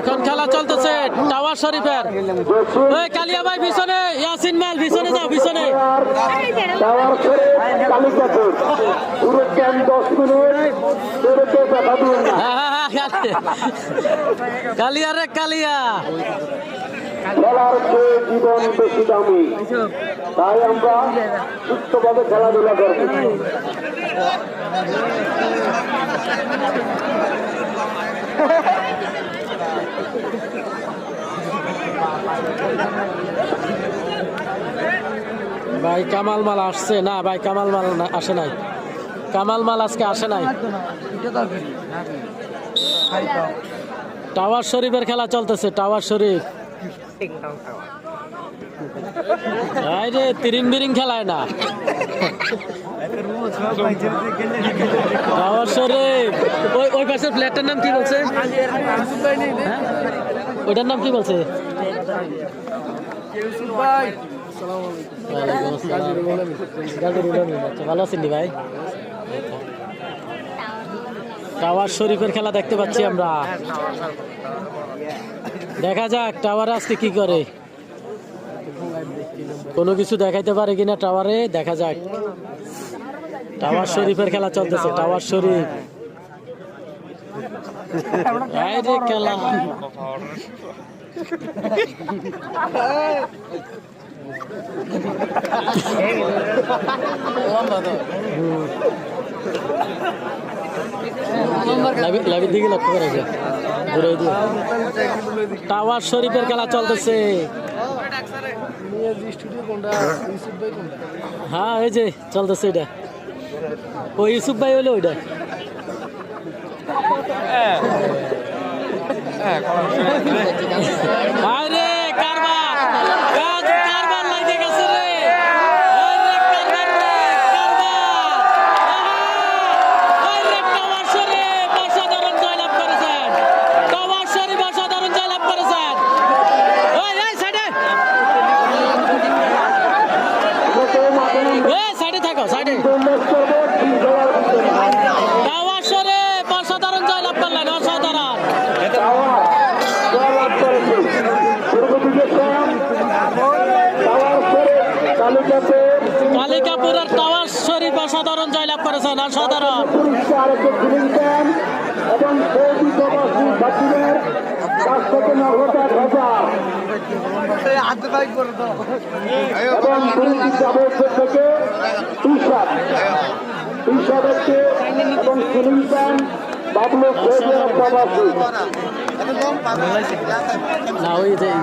এখন খেলা চলতেছে, টাওয়ার শরীফের। ওই কালিয়া ভাই পিছনে, ইয়াসিন মাল পিছনে যাও, পিছনে। টাওয়ার মিনিট কালিয়া রে কালিয়া। খেলার চেয়ে জীবন বেশি দামি তাই আমরা সুস্থভাবে খেলাধুলা করব ভাই কামাল মাল আসছে না ভাই কামাল মাল না- আসে নাই। কামাল মাল আজকে আসে নাই। টাওয়ার শরীফের খেলা চলতেছে টাওয়ার শরীফ। রে তিরিং না। টাওয়ার ওই নাম কি বলছে? হ্যাঁ? নাম কি বলছে। আচ্ছা, ভালো আছেন ভাই? টাওয়ার শরীফের খেলা দেখতে পাচ্ছি আমরা। দেখা যাক, টাওয়ার আজকে কি করে। কোনো কিছু দেখাইতে পারে কিনা টাওয়ারে, দেখা যাক। টাওয়ার শরীফের খেলা চলতেছে, টাওয়ার শরীফ। খেলা। টাওয়ার শরীফের খেলা চলতেছে। হ্যাঁ এই যে চলতেছে এটা। ও ইউসুফ ভাই হলো ওইটা। আরে কারবার কাজ কারবার লাগে গেছে রে আরে কারবার রে কারবার আরে টাওয়ার শরীফ অসাধারণ জয়লাভ করেছেন টাওয়ার শরীফ অসাধারণ জয়লাভ করেছেন ওই এই সাইডে এই সাইডে থাকো সাইডে টাওয়ার শরীফ অসাধারণ জয়লাভ করলেন অসাধারণ তালিকাপুর কালিকাপুরের টাওয়ার শরীফ অসাধারণ জয়লাভ করেছেন অসাধারণ। এবং থেকে টি শার্ট হচ্ছে এবং ফিলিং বাবলু প্রবাসী না ওই যে